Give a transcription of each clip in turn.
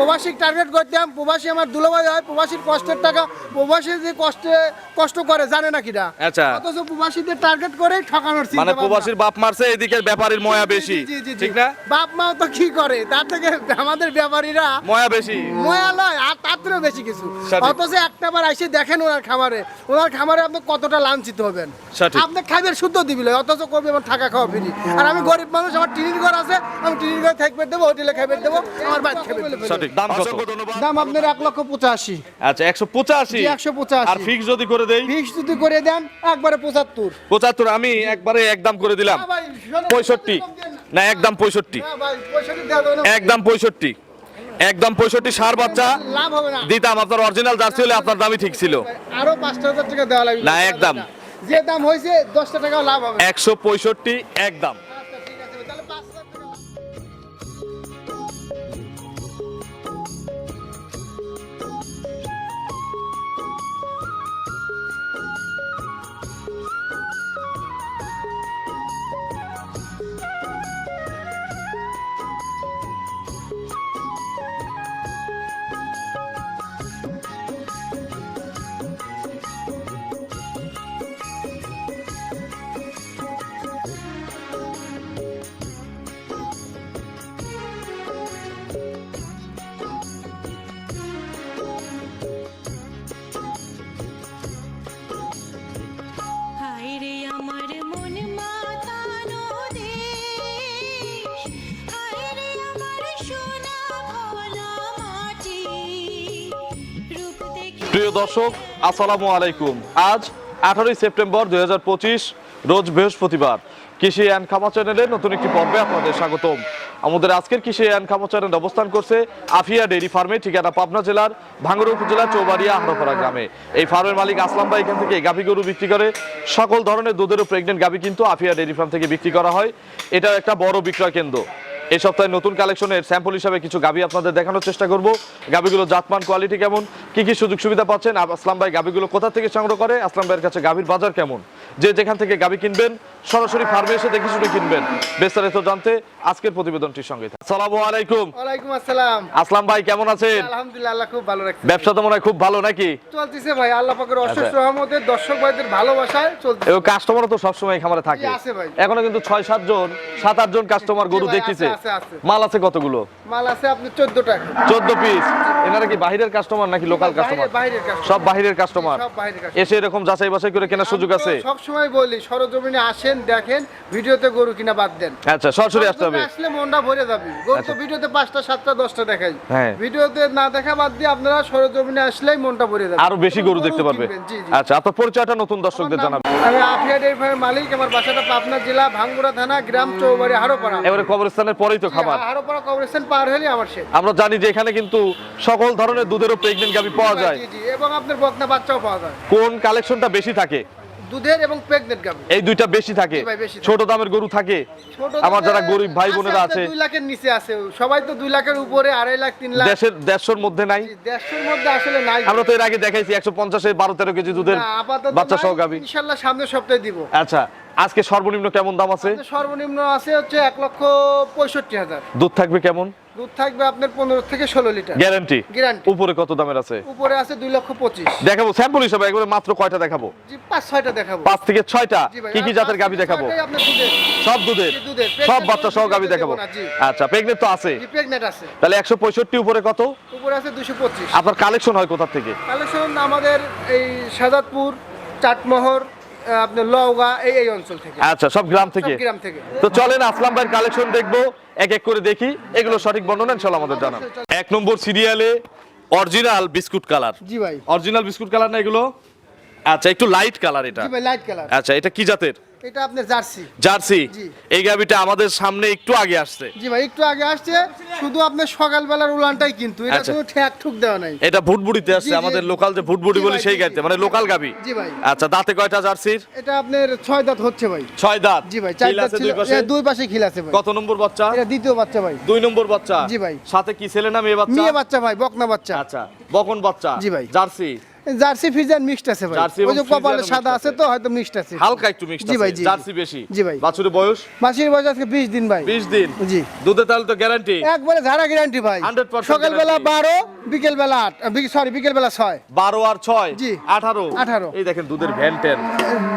প্রবাসী টার্গেট করতাম প্রবাসী আমার দুলাভাই হয় প্রবাসীর কষ্টের টাকা প্রবাসী যে কষ্টে কষ্ট করে জানে না কিনা? আচ্ছা। অথচ প্রবাসীদের টার্গেট করে ঠকানোর মানে প্রবাসীর বাপ মারছে এদিকে ব্যাপারীর ময়া বেশি। ঠিক না? বাপ মাও তো কি করে? তার থেকে আমাদের ব্যাপারীরা ময়া বেশি। ময়া নয় আর তার থেকেও বেশি কিছু। অথচ একটা বার এসে দেখেন ওনার খামারে। ওনার খামারে আপনি কতটা লাঞ্ছিত হবেন। আপনি খাইবেন শুদ্ধ দিবিল অথচ করবে আমার থাকা খাওয়া ফ্রি। আর আমি গরিব মানুষ আমার টিনির ঘর আছে আমি টিনির ঘর থাকবে দেবো হোটেলে খাইবে দেবো আমার বাড়ি খাইবে। সঠিক। দাম কত? দাম আপনার এক লক্ষ পঁচাশি। আচ্ছা একশো পঁচাশি? জি, 185 আর ফিক্স যদি করে দেই? ফিক্স যদি করে দেন একবারে পঁচাত্তর। পঁচাত্তর আমি একবারে একদম করে দিলাম। পঁয়ষট্টি। না একদম পঁয়ষট্টি। একদম পঁয়ষট্টি। একদম পঁয়ষট্টি সার বাচ্চা। লাভ হবে না। দিতাম আপনার অরিজিনাল জার্সি হলে আপনার দামই ঠিক ছিল। আরও পাঁচটা হাজার টাকা দেওয়া লাগবে। না, একদম। যে দাম হয়েছে দশটা টাকাও লাভ হবে একশো পঁয়ষট্টি একদম। প্রিয় দর্শক, আসসালামু আলাইকুম। আজ আঠারোই সেপ্টেম্বর দুই হাজার পঁচিশ, রোজ বৃহস্পতিবার। কৃষি অ্যান্ড খামা চ্যানেলের নতুন একটি পর্বে আপনাদের স্বাগতম। আমাদের আজকের কৃষি অ্যান্ড খামা চ্যানেল অবস্থান করছে আফিয়া ডেইরি ফার্মে, ঠিকানা পাবনা জেলার ভাঙ্গুড়া উপজেলা চৌবাড়িয়া আহরপাড়া গ্রামে। এই ফার্মের মালিক আসলাম ভাই এখান থেকে, গাভী গরু বিক্রি করে। সকল ধরনের দুধের প্রেগনেন্ট গাভী কিন্তু আফিয়া ডেইরি ফার্ম থেকে বিক্রি করা হয়। এটা একটা বড় বিক্রয় কেন্দ্র। এই সপ্তাহে নতুন কালেকশনের স্যাম্পল হিসাবে কিছু গাবি আপনাদের দেখানোর চেষ্টা করব। গাবিগুলো জাতমান কোয়ালিটি কেমন? কি কি সুযোগ সুবিধা পাচ্ছেন? আসলাম ভাই গাবিগুলো কোথা থেকে সংগ্রহ করে? আসলাম ভাইয়ের কাছে গাবির বাজার কেমন? যে যেখান থেকে গাবি কিনবেন সরাসরি ফার্মে এসে দেখে শুনে কিনবেন। বিস্তারিত জানতে আজকের প্রতিবেদনটির সঙ্গে। আসসালামু আলাইকুম। ওয়ালাইকুম আসসালাম। আসলাম ভাই কেমন আছেন? আলহামদুলিল্লাহ আল্লাহ খুব ভালো রাখছে। ব্যবসা তো মনে হয় খুব ভালো নাকি? চলতেছে ভাই আল্লাহ পাকের অশেষ আচ্ছা। রহমতে দর্শক ভাইদের ভালোবাসায় চলতেছে। এবং কাস্টমারও তো সব সময় খামারে থাকে। আছে ভাই। এখনও কিন্তু ছয় সাত জন সাত আট জন কাস্টমার গরু দেখতেছে। মাল আছে কতগুলো? মাল আছে আপনি চোদ্দ টাকা চোদ্দ পিস এনারা কি বাইরের কাস্টমার নাকি লোকাল কাস্টমার বাইরের। সব কাস্টমার বাইরের customer। এসে এরকম যাচাই বাছাই করে কেনার সুযোগ আছে? সব সময় বলি সরজমিনে আসেন দেখেন ভিডিওতে গরু কিনা বাদ দেন। আচ্ছা সরাসরি আসতে হবে। আসলে মনটা ভরে যাবে। গরু তো আচ্ছা। ভিডিওতে পাঁচটা সাতটা দশটা দেখাই। হ্যাঁ। ভিডিওতে না দেখা বাদ দিয়ে আপনারা সরজমিনে আসলেই মনটা ভরে যাবে। আরও বেশি গরু দেখতে পারবে। আচ্ছা আপনার পরিচয়টা নতুন দর্শকদের জানাবেন। আমি আফিয়া ডেয়ারি ফার্মের মালিক আমার বাসাটা পাবনা জেলা ভাঙ্গুড়া থানা গ্রাম চৌবাড়ি হারোপাড়া। এবারে কবরস্থানের পরেই তো খাবার। হারোপাড়া কবরস্থান পার হলে আমার সে আমরা জানি যে এখানে কিন্তু সকল ধরনের দুধেরও প্রেগনেন্ট গাভি পাওয়া যায়। এবং আপনার বকনা বাচ্চাও পাওয়া যায়। কোন কালেকশনটা বেশি থাকে? দুধের এবং প্রেগনেন্ট গাভী। এই দুইটা বেশি থাকে। ছোট দামের গরু থাকে? আমার যারা গরিব ভাই বোনেরা আছে। দুই লাখের নিচে আছে। সবাই তো দুই লাখের উপরে আড়াই লাখ তিন লাখ। দেশের মধ্যে নাই? মধ্যে আসলে নাই। আমরা তো এর আগে দেখাইছি একশো পঞ্চাশে বারো তেরো কেজি দুধের বাচ্চা। সহ গাভি। ইনশাল্লাহ সামনের সপ্তাহে দিব। আচ্ছা আজকে সর্বনিম্ন কেমন দাম আছে? সর্বনিম্ন আছে হচ্ছে এক লক্ষ পঁয়ষট্টি হাজার। দুধ থাকবে কেমন? দুধ থাকবে আপনার পনেরো থেকে ষোলো লিটার। গ্যারান্টি গ্যারান্টি উপরে কত দামের আছে? উপরে আছে দুই লক্ষ পঁচিশ। দেখাবো স্যাম্পল হিসাবে একবারে মাত্র কয়টা দেখাবো? জি পাঁচ ছয়টা দেখাবো। পাঁচ থেকে ছয়টা? কি কি জাতের থেকে দেখাবো? সব দুধের। সব বাচ্চা সহ দিতে দেখাবো। আচ্ছা প্রেগনেন্ট তো আছে। জি প্রেগনেন্ট আছে। তাহলে একশো পঁয়ষট্টি উপরে কত? উপরে আছে দুশো পঁচিশ। আপনার কালেকশন হয় কোথা থেকে? কালেকশন আমাদের এই সাজাদপুর চাটমোহর আপনার লওগা এই এই অঞ্চল থেকে। আচ্ছা সব গ্রাম থেকে? গ্রাম থেকে। তো চলেন আসলাম ভাইয়ের কালেকশন দেখব এক এক করে দেখি। এগুলো সঠিক বর্ণনা চলো আমাদের জানান এক নম্বর সিরিয়ালে অরিজিনাল বিস্কুট কালার জি ভাই। অরিজিনাল বিস্কুট কালার না এগুলো? আচ্ছা একটু লাইট কালার এটা। জি ভাই লাইট কালার আচ্ছা এটা কি জাতের? এটা আপনার জার্সি। জার্সি? এই গাবিটা আমাদের সামনে একটু আগে আসছে। জি ভাই একটু আগে আসছে। শুধু আপনার সকালবেলার উলানটাই কিন্তু। এটা আচ্ছা। কোনো ঠ্যাক ঠুক দেওয়া নাই। এটা ভুটবুড়িতে। আমাদের লোকাল যে ভুটবুড়ি বলি সেই গাইতে মানে লোকাল গাবি। জি ভাই। আচ্ছা দাঁতে কয়টা জার্সির? এটা আপনার ছয় দাঁত হচ্ছে ভাই। ছয় দাঁত। জি ভাই চার দাঁত ছিল দুই পাশে? দুই পাশে খিল আছে ভাই। কত নম্বর বাচ্চা? এটা দ্বিতীয় বাচ্চা ভাই। দুই নম্বর বাচ্চা? জি ভাই। সাথে কি ছেলে না মেয়ে বাচ্চা? মেয়ে বাচ্চা ভাই বকনা বাচ্চা। আচ্ছা বকন বাচ্চা। জি ভাই। জার্সি? জার্সি ফিজান মিক্সড আছে ভাই। ওই যে কপালে সাদা আছে। তো হয়তো মিক্সড আছে। হালকা একটু মিক্সড ভাই, আছে জার্সি বেশি। জি ভাই। বাছুরের বয়স? বয়স আজকে বিশ দিন ভাই। 20 দিন। জি। দুধে তাহলে তো গ্যারান্টি একবারে ঝাড়া গ্যারান্টি ভাই। 100% সকালবেলা guarantee। বারো বিকেল বেলা আট সরি বিকেল বেলা ছয়। 12 আর 6 জি। 18 18 এই দেখেন দুধের ভ্যান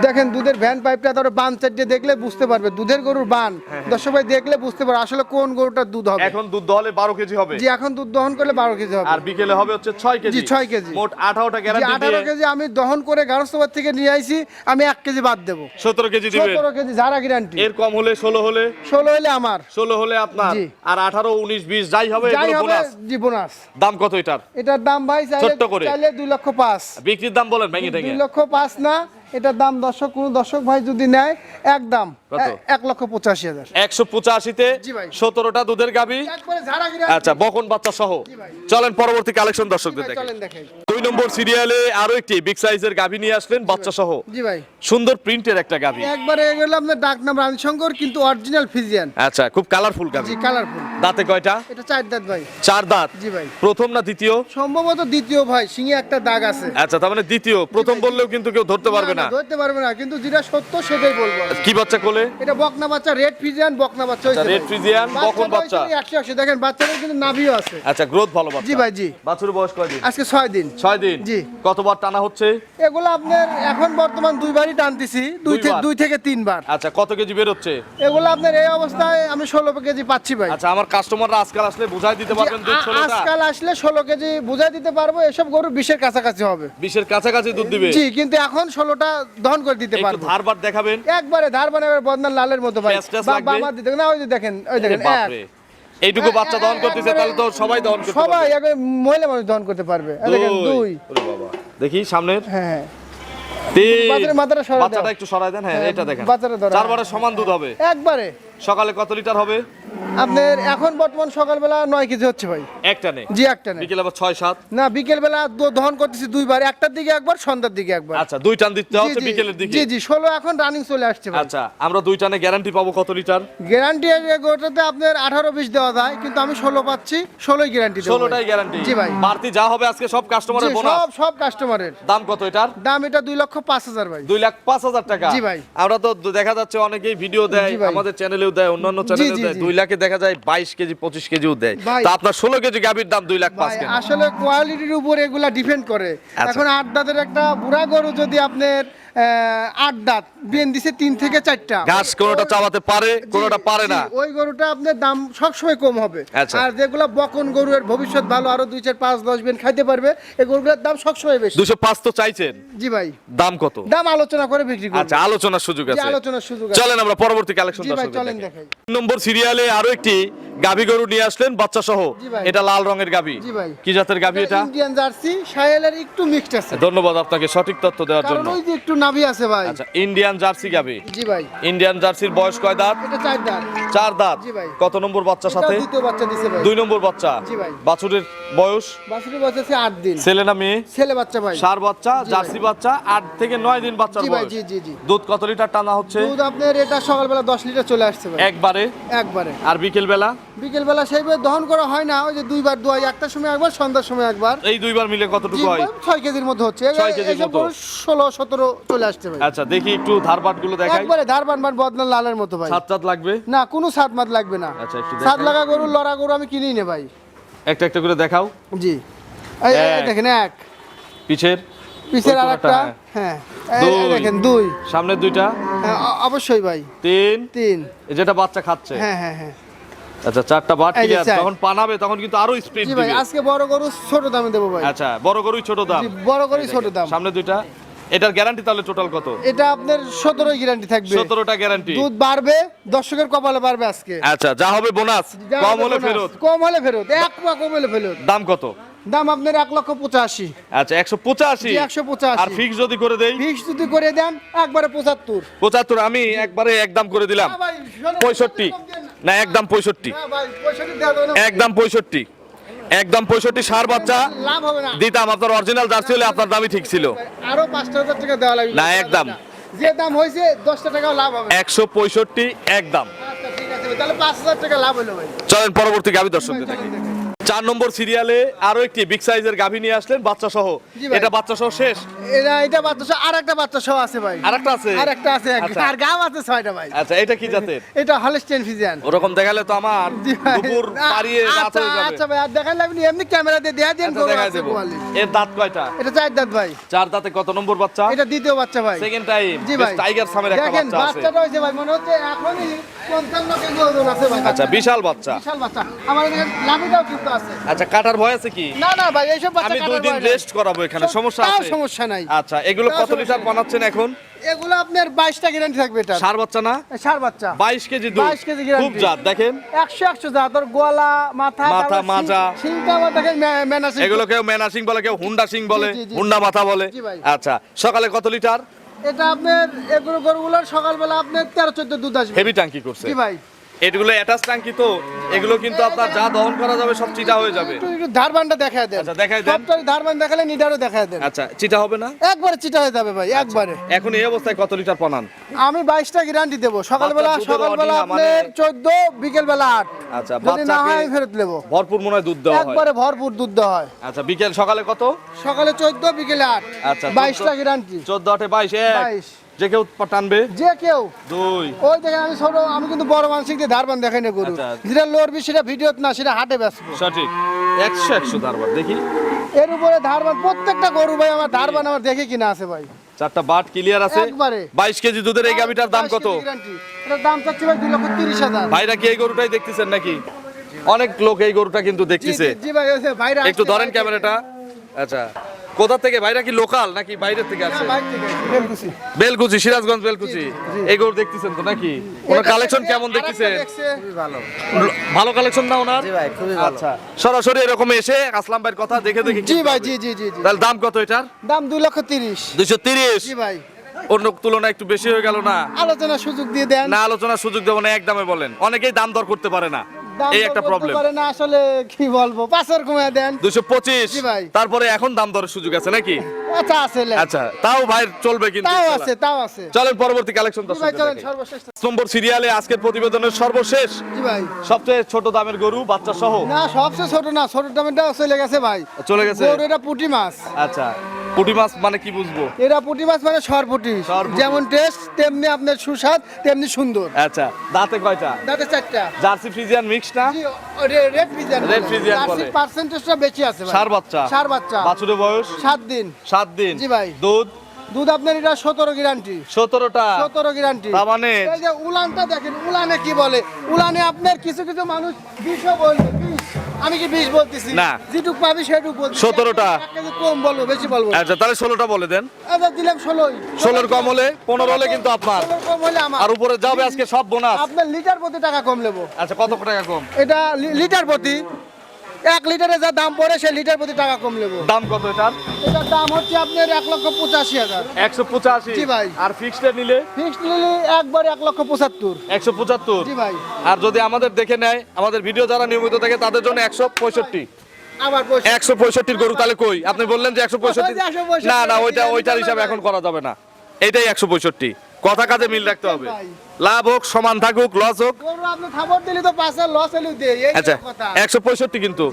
দেখেন দুধের ভ্যান পাইপটা বান দেখলে বুঝতে পারবে। দুধের গরুর বান। দর্শক ভাই দেখলে বুঝতে পারবে আসলে কোন গরুটার দুধ হবে। এখন দুধ দহলে 12 কেজি হবে। জি এখন দুধ দহন করলে বারো কেজি হবে। আর বিকেলে হবে হচ্ছে 6 কেজি। জি, ছয় কেজি। মোট 18টা গ্যারান্টি আঠারো কেজি আমি দহন করে গারস্থবাদ থেকে নিয়ে আইছি আমি এক কেজি বাদ দেবো। 17 কেজি দিবেন? সতেরো কেজি ঝাড়া গ্যারান্টি। এর কম হলে 16 হলে? ষোলো হলে আমার। 16 হলে আপনার। জি। আর 18 19 20 যাই হবে যাই এগুলো হবে বোনাস জি বোনাস দাম কত এটার? এটার দাম ভাই চাইলে ছোট্ট করে। চাইলে দুই লক্ষ পাঁচ। বিক্রির দাম বলেন ভেঙে দুই ঠেঙে। লক্ষ পাঁচ না এটার দাম দর্শক কোন দর্শক ভাই যদি নেয় এক দাম কত? এক লক্ষ পঁচাশি হাজার। একশো পঁচাশিতে জি ভাই। সতেরোটা দুধের গাবি একবারে ঝাড়া গ্যারান্টি। আচ্ছা বকন বাচ্চা সহ। চলেন পরবর্তী কালেকশন দর্শকদের চলেন দেখাই। নম্বর সিরিয়ালে আরও একটি বিগ সাইজের গাভি নিয়ে আসলেন বাচ্চা সহ। জি ভাই। সুন্দর প্রিন্টের একটা গাভি। একবারে এগুলো আপনার ডাক নাম রানশঙ্কর কিন্তু অরিজিনাল ফিজিয়ান আচ্ছা খুব কালারফুল গাভি। জি কালারফুল দাঁতে কয়টা? এটা চার দাঁত ভাই। চার দাঁত। জি ভাই। প্রথম না দ্বিতীয়? সম্ভবত দ্বিতীয় ভাই সিংহে একটা দাগ আছে। আচ্ছা তার মানে দ্বিতীয়। প্রথম বললেও কিন্তু কেউ ধরতে পারবে না ধরতে পারবে না কিন্তু যেটা সত্য সেটাই বলব। কি বাচ্চা কোলে? এটা বকনা বাচ্চা রেড ফিজিয়ান বকনা বাচ্চা হয়েছে red Friesian, বকন বাচ্চা। একশো একশো। দেখেন বাচ্চাদের কিন্তু নাভিও আছে। আচ্ছা গ্রোথ ভালো বাচ্চা। জি ভাই, জি। বাছুর বয়স কয়দিন? আজকে ছয় দিন। ছয় দিন। জি। কতবার টানা হচ্ছে? এগুলো আপনার এখন বর্তমান দুইবারই টানতেছি দুই থেকে দুই থেকে তিনবার। আচ্ছা কত কেজি বেরোচ্ছে এগুলো আপনার এই অবস্থায় আমি ষোলো কেজি পাচ্ছি ভাই। আচ্ছা আমার কাস্টমাররা আজকাল আসলে বুঝাই দিতে পারবেন দুধ ষোলোটা। আজকাল আসলে ষোলো কেজি বুঝাই দিতে পারব এসব গরু বিশের কাছাকাছি হবে। বিশের কাছাকাছি দুধ দিবে? জি কিন্তু এখন ষোলোটা দহন করে দিতে পারব। ধারবার দেখাবেন। একবারে ধার বানাবে বদনার লালের মতো ভাই? বাবা দিতে না ওই যে দেখেন ওই দেখেন এক। এইটুকু বাচ্চা দহন করতেছে তাহলে তো সবাই দহন করতে সবাই মহিলা মানুষ দহন করতে পারবে। দেখেন দুই। বাবা। দেখি সামনের। হ্যাঁ হ্যাঁ। বাচ্চাটা একটু সরাই দেন হ্যাঁ হ্যাঁ, এটা দেখেন। চারবারে সমান দুধ হবে। একবারে। সকালে কত লিটার হবে? আপনার এখন বর্তমান সকালবেলা নয় কেজি হচ্ছে ভাই। একটা নেই জি একটা নেই বিকেল আবার ছয় সাত? না বিকেল বেলা দহন করতেছি দুইবার একটার দিকে একবার সন্ধ্যার দিকে একবার। আচ্ছা দুই টান দিতে হচ্ছে বিকেলের দিকে? জি জি ষোলো এখন রানিং চলে আসছে ভাই। আচ্ছা আমরা দুই টানে গ্যারান্টি পাবো কত লিটার? গ্যারান্টি গোটাতে আপনার আঠারো বিশ দেওয়া যায় কিন্তু আমি ষোলো পাচ্ছি ষোলোই গ্যারান্টি ষোলোটাই গ্যারান্টি জি ভাই। বাড়তি যা হবে আজকে সব কাস্টমারের বোনাস সব সব কাস্টমারের দাম কত এটার? দাম এটা দুই লক্ষ পাঁচ হাজার ভাই। দুই লাখ পাঁচ হাজার টাকা। জি ভাই। আমরা তো দেখা যাচ্ছে অনেকেই ভিডিও দেয় আমাদের চ্যানেলেও দেয় অন্যান্য চ্যানেলেও দেয় দুই লাখে দেখা যায় বাইশ কেজি পঁচিশ কেজিও দেয়। তা আপনার ষোলো কেজি গাভীর দাম দুই লাখ পাঁচ আসলে কোয়ালিটির উপর এগুলা ডিপেন্ড করে। আচ্ছা। এখন আট দাঁতের একটা বুড়া গরু যদি আপনার আট দাঁত বিয়েন দিছে তিন থেকে চারটা। ঘাস কোনোটা চালাতে পারে কোনোটা পারে না। ওই গরুটা আপনার দাম সবসময় কম হবে। আচ্ছা। আর যেগুলো বকন গরু এর ভবিষ্যৎ ভালো আরও দুই চার পাঁচ দশ বিন খাইতে পারবে এই গরুগুলোর দাম সবসময় বেশি। দুশো পাঁচ তো চাইছেন। জি ভাই। দাম কত? দাম আলোচনা করে বিক্রি করব। আচ্ছা আলোচনার সুযোগ আছে। আলোচনার সুযোগ চলেন আমরা পরবর্তী কালেকশন চলেন দেখাই। নম্বর সিরিয়ালে আরও একটি গাভী গরু নিয়ে আসলেন বাচ্চা সহ এটা লাল রঙের গাভী। কি জাতের গাভী এটা ইন্ডিয়ান জার্সি সাহেলের একটু মিক্সড আছে। ধন্যবাদ আপনাকে সঠিক তথ্য দেওয়ার কারণ জন্য। ওই যে একটু নাভি আছে ভাই। আচ্ছা ইন্ডিয়ান জার্সি গাভী। জি ভাই। ইন্ডিয়ান জার্সির বয়স কয় দাঁত? এটা চার দাঁত। চার দাঁত। জি ভাই। কত নম্বর বাচ্চার এটা সাথে? দ্বিতীয় বাচ্চা দিছে ভাই। দুই নম্বর বাচ্চা। জি ভাই। বাছুরের বয়স? বাছুরি বাচ্চা আছে আট দিন। ছেলে না মেয়ে? ছেলে বাচ্চা ভাই। সার বাচ্চা জার্সি বাচ্চা আট থেকে নয় দিন বাচ্চার জি ভাই বয়স। জি জি জি। দুধ কত লিটার টানা হচ্ছে? দুধ আপনার এটা সকালবেলা দশ লিটার চলে আসছে ভাই। একবারে? একবারে। আর বিকেল বেলা বিকেল বেলা সেইভাবে দহন করা হয় না ওই যে দুইবার দুয়াই একটার সময় একবার সন্ধ্যার সময় একবার। এই দুইবার মিলে কতটুকু হয়? ছয় কেজির মধ্যে হচ্ছে। ছয় কেজির এইসব মতো। ষোলো সতেরো চলে আসছে ভাই। আচ্ছা দেখি একটু ধারপাটগুলো দেখাই। একবারে ধার বানবার বদনা লালের মতো ভাই। সাত চাত লাগবে? না কোনো সাত মাত লাগবে না। আচ্ছা, একটু সাত লাগা গরু লড়া গরু আমি কিনি নে ভাই। একটা একটা করে দেখাও। জি। এই। দেখেন এক। পিছের পিছের ওই আর কোনাটা, একটা হ্যাঁ। হ্যাঁ। দেখেন দুই। সামনের দুইটা? হ্যাঁ, অবশ্যই ভাই। তিন। তিন। যেটা বাচ্চা খাচ্ছে। হ্যাঁ হ্যাঁ হ্যাঁ। আচ্ছা চারটা বাট এই যে ক্লিয়ার চার। যখন পানাবে তখন কিন্তু আরও স্পিড জি ভাই আজকে বড় গরু ছোট দামে দেবো ভাই। আচ্ছা বড় গরুই ছোট দাম। বড় গরুই ছোট দাম। সামনে দুইটা। এটার গ্যারান্টি তাহলে টোটাল কত? এটা আপনার সতেরোই গ্যারান্টি থাকবে। সতেরোটা গ্যারান্টি। দুধ বাড়বে দর্শকের কপালে বাড়বে আজকে। আচ্ছা যা হবে বোনাস যা কম হলে ফেরত। কম হলে ফেরত এক পা কম হলে ফেরত। দাম কত? দাম আপনার এক লক্ষ পঁচাশি। আচ্ছা একশো পঁচাশি? একশো 185 আর ফিক্স যদি করে দেই? ফিক্স যদি করে দেন একবারে পঁচাত্তর। পঁচাত্তর আমি একবারে একদম করে দিলাম। পঁয়ষট্টি। না। একদম পঁয়ষট্টি। একদম পঁয়ষট্টি একদম পঁয়ষট্টি। সার বাচ্চা। লাভ হবে না। দিতাম আপনার অরিজিনাল জার্সি হলে আপনার দামই ঠিক ছিল। আরও পাঁচটা হাজার টাকা দেওয়া লাগবে। না, একদম। যে দাম হয়েছে দশটা টাকাও লাভ হবে একশো পঁয়ষট্টি একদম আচ্ছা ঠিক আছে তাহলে পাঁচ হাজার টাকা লাভ হলো ভাই। চলেন পরবর্তী গাবি দর্শকদের দেখি। চার নম্বর সিরিয়ালে আরও একটি বিগ সাইজের গাভী নিয়ে আসলেন বাচ্চা সহ এটা বাচ্চা সহ শেষ? এটা এটা বাচ্চা সহ আর একটা বাচ্চা সহ আছে ভাই। আরেকটা আছে? আর একটা আছে আচ্ছা। আর গাও আছে ছয়টা ভাই। আচ্ছা এটা কি জাতের? এটা হলস্টেন ফিজিয়ান ওরকম দেখালে তো আমার দুপুর পারিয়ে রাত আচ্ছা হয়ে যাবে। আচ্ছা ভাই আর দেখান লাগবে এমনি ক্যামেরা দিয়ে দেয়া দেন আচ্ছা, গরু দেখাই আছে এর দাঁত কয়টা? এটা চার দাঁত ভাই। চার দাঁতে কত নম্বর বাচ্চা? এটা দ্বিতীয় বাচ্চা ভাই। সেকেন্ড টাইম জি ভাই। টাইগার সামের একটা বাচ্চা আছে। দেখেন বাচ্চাটা হয়েছে ভাই মনে হচ্ছে এখনই পঞ্চান্ন কেজি ওজন আছে ভাই। আচ্ছা বিশাল বাচ্চা। বিশাল বাচ্চা। আমার এখানে লাভিটাও কিন্তু আছে। আচ্ছা কাটার ভয় আছে কি? না না ভাই এইসব বাচ্চা আমি দুই দিন রেস্ট করাবো এখানে সমস্যা আছে। সমস্যা নাই। আচ্ছা এগুলো কত লিটার বানাচ্ছেন এখন? এগুলো আপনার বাইশটা গ্যারান্টি থাকবে এটা। সার বাচ্চা না? সার বাচ্চা। বাইশ কেজি দুধ। 22 কেজি। খুব জাত দেখেন। একশো একশো গলা মাথা মাথা, মাজা। দেখেন মেনাসিং। এগুলো কেউ মেনা সিং বলে কেউ হুন্ডা সিং বলে। হুন্ডা মাথা বলে। আচ্ছা সকালে কত লিটার এটা আপনার এগুলো গরুগুলোর সকালবেলা আপনার তেরো চোদ্দ দুধ আসবে। হেভি ট্যাঙ্কি করছে। জি ভাই। এগুলো অ্যাটাচ ট্যাঙ্কি তো এগুলো কিন্তু আপনার যা দহন করা যাবে সব চিটা হয়ে যাবে। একটু ধারবানটা দেখা দেন। আচ্ছা, দেখাই দেন। সবটাই ধারবান দেখালে নিডারও দেখা দেন। আচ্ছা চিটা হবে না? একবারে চিটা হয়ে যাবে ভাই একবারে। এখন এই অবস্থায় কত লিটার পানান আমি বাইশটা গ্যারান্টি দেবো। সকালবেলা সকালবেলা মানে- আপনার চোদ্দ বিকেল বেলা আট। আচ্ছা, যদি না হয় ফেরত নেব। ভরপুর মনে হয় দুধ দেওয়া হয়। একবারে ভরপুর দুধ দেওয়া হয়। আচ্ছা বিকেল সকালে কত? সকালে চোদ্দ বিকেলে আট। আচ্ছা, বাইশটা চোদ্দ- গ্যারান্টি চোদ্দ আটে বাইশ এক। বাইশ। যে কেউ টানবে? যে কেউ। দুই। ওই দেখেন আমি ছোট আমি কিন্তু বড় মানসিক দিয়ে ধারবান দেখাই না গরু। আচ্ছা। যেটা লড়বি সেটা ভিডিওত না সেটা হাটে বেসবো সঠিক। একশো একশো তারপর দেখি। এর উপরে ধারবান প্রত্যেকটা গরু ভাই আমার ধারবান আমার দেখে কিনা আছে ভাই। চারটা বাট ক্লিয়ার আছে? একবারে। বাইশ কেজি দুধের এই গাভিটার দাম কত? এটার দাম চাচ্ছি ভাই লক্ষ তিরিশ হাজার। ভাইরা কি এই গরুটাই দেখতেছেন নাকি? অনেক লোক এই গরুটা কিন্তু দেখতেছে জি, জি ভাই ভাইরা একটু ধরেন ক্যামেরাটা। আচ্ছা। কোথা থেকে? ভাইরা কি লোকাল নাকি বাইরের থেকে আসে বেলকুচি। বেলকুচি সিরাজগঞ্জ বেলকুচি। এই গরু দেখতেছেন তো নাকি? ওনার কালেকশন কেমন দেখতেছেন? দেখছে। ভালো। কালেকশন না ওনার? আচ্ছা সরাসরি এরকম এসে আসলাম ভাইয়ের কথা দেখে দেখে জি ভাই জি জি জি জি। তাহলে দাম কত এটার? দাম দুই লক্ষ তিরিশ। দুইশো তিরিশ? জি ভাই। অন্য তুলনায় একটু বেশি হয়ে গেল না? আলোচনার সুযোগ দিয়ে দেন। না আলোচনার সুযোগ দেবো না এক দামে বলেন। অনেকেই দাম দর করতে পারে না। এই একটা প্রবলেম পারে না আসলে কি বলব? পাঁচের কমে দেন। দুশো পঁচিশ। জি ভাই। তারপরে এখন দাম দরের সুযোগ আছে নাকি? আচ্ছা আছে আচ্ছা তাও ভাই চলবে কিন্তু তাও আছে তাও আছে। চলেন পরবর্তী কালেকশন জি ভাই চলেন সর্বশেষ নম্বর সিরিয়ালে আজকের প্রতিবেদনের সর্বশেষ। জি ভাই। সবচেয়ে ছোট দামের গরু বাচ্চা সহ না সবচেয়ে ছোট না ছোট দামেরটাও চলে গেছে ভাই। চলে গেছে? গরু এটা পুঁটি মাছ। আচ্ছা। পুঁটি মাছ মানে কি বুঝব? এটা পুঁটি মাছ মানে সরপুটি। যেমন টেস্ট তেমনি আপনার সুস্বাদ তেমনি সুন্দর। আচ্ছা দাঁতে কয়টা? দাঁতে চারটা। জার্সি ফ্রিজিয়ান মিক্স না? রেড ফ্রিজিয়ান রেড ফ্রিজিয়ান বলে। পার্সেন্টেজটা বেশি আছে সার বাচ্চা? সার বাচ্চা। বাছুরের বয়স? সাত দিন। সাত দিন। জি ভাই। দুধ? দুধ আপনার এটা সতেরো গ্যারান্টি সতেরোটা? সতেরো গ্যারান্টি তার মানে? এই যে উলানটা দেখেন উলানে কি বলে? উলানে আপনার কিছু কিছু মানুষ বিশও বলবে। আমি কি বিশ বলতেছি? না। যেটুক পাবি সেটুক বলছি 17টা। এক কম বলব বেশি বলব আচ্ছা তাহলে ষোলোটা বলে দেন। আচ্ছা দিলাম ষোলোই। ষোলোর কম হলে পনেরো হলে কিন্তু আপনার। কম হলে আমার। আর উপরে যাবে আজকে সব বোনাস। আপনার লিটার প্রতি টাকা কম নেব। আচ্ছা কত টাকা কম? এটা লিটার প্রতি। এক লিটারে যা দাম পড়ে সে লিটার প্রতি টাকা কম নেব। দাম কত এটার? এটার দাম হচ্ছে আপনার এক লক্ষ পঁচাশি হাজার। একশো পঁচাশি? জি ভাই। আর ফিক্সড নিলে? ফিক্সড নিলে একবার এক লক্ষ পঁচাত্তর। একশো পঁচাত্তর? জি ভাই। আর যদি আমাদের দেখে নেয় আমাদের ভিডিও যারা নিয়মিত থাকে তাদের জন্য একশো পঁয়ষট্টি। আবার একশো পঁয়ষট্টির গরু তাহলে কই? আপনি বললেন যে একশো পঁয়ষট্টি। ওই যে 165 না না ওইটা ওইটার হিসাবে এখন করা যাবে না। এটাই একশো পঁয়ষট্টি। কথা কাজে মিল রাখতে হবে। লাভ হোক সমান থাকুক লস হোক। আচ্ছা একশো পঁয়ষট্টি কিন্তু।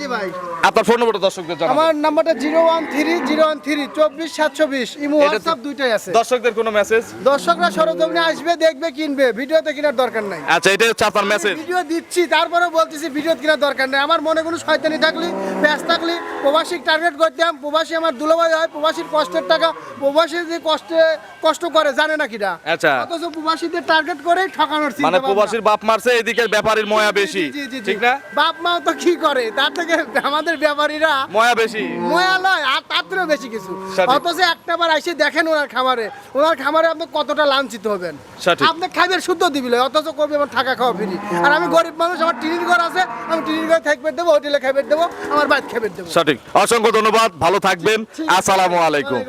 আপনার ফোন নম্বরটা দর্শকদের আমার নাম্বারটা zero one three zero one three চব্বিশ সাতশো বিশ ইমো হোয়াটসঅ্যাপ দুইটাই আছে। দর্শকদের কোনো মেসেজ দর্শকরা সরজমিনে আসবে দেখবে কিনবে। ভিডিওতে কেনার দরকার নাই। আচ্ছা এটাই হচ্ছে আপনার মেসেজ ভিডিও দিচ্ছি তারপরে বলতেছি ভিডিও কেনার দরকার নেই। আমার মনে কোনো শয়তানি থাকলে ব্যাস থাকলে প্রবাসী টার্গেট করতাম প্রবাসী আমার দুলাভাই হয় প্রবাসীর কষ্টের টাকা প্রবাসী যে কষ্টে কষ্ট করে জানে না কিনা। আচ্ছা। অথচ প্রবাসীদের টার্গেট করে ঠকানোর মানে প্রবাসীর বাপ মারছে এদিকে ব্যাপারীর ময়া বেশি। ঠিক না? বাপ মাও তো কি করে? তার থেকে আমাদের ব্যাপারীরা ময়া বেশি। ময়া নয় আর তার থেকেও বেশি কিছু। অথচ একটা বার এসে দেখেন ওনার খামারে। ওনার খামারে আপনি কতটা লাঞ্ছিত হবেন। আপনি খাইবেন শুদ্ধ দিবিলে অথচ করবে আমার থাকা খাওয়া ফিরি। আর আমি গরিব মানুষ আমার টিনির ঘর আছে আমি টিনির ঘরে থাকবে দেবো হোটেলে খাইবে দেবো আমার বাইক খাইবে দেবো। সঠিক। অসংখ্য ধন্যবাদ ভালো থাকবেন। আসসালামু আলাইকুম।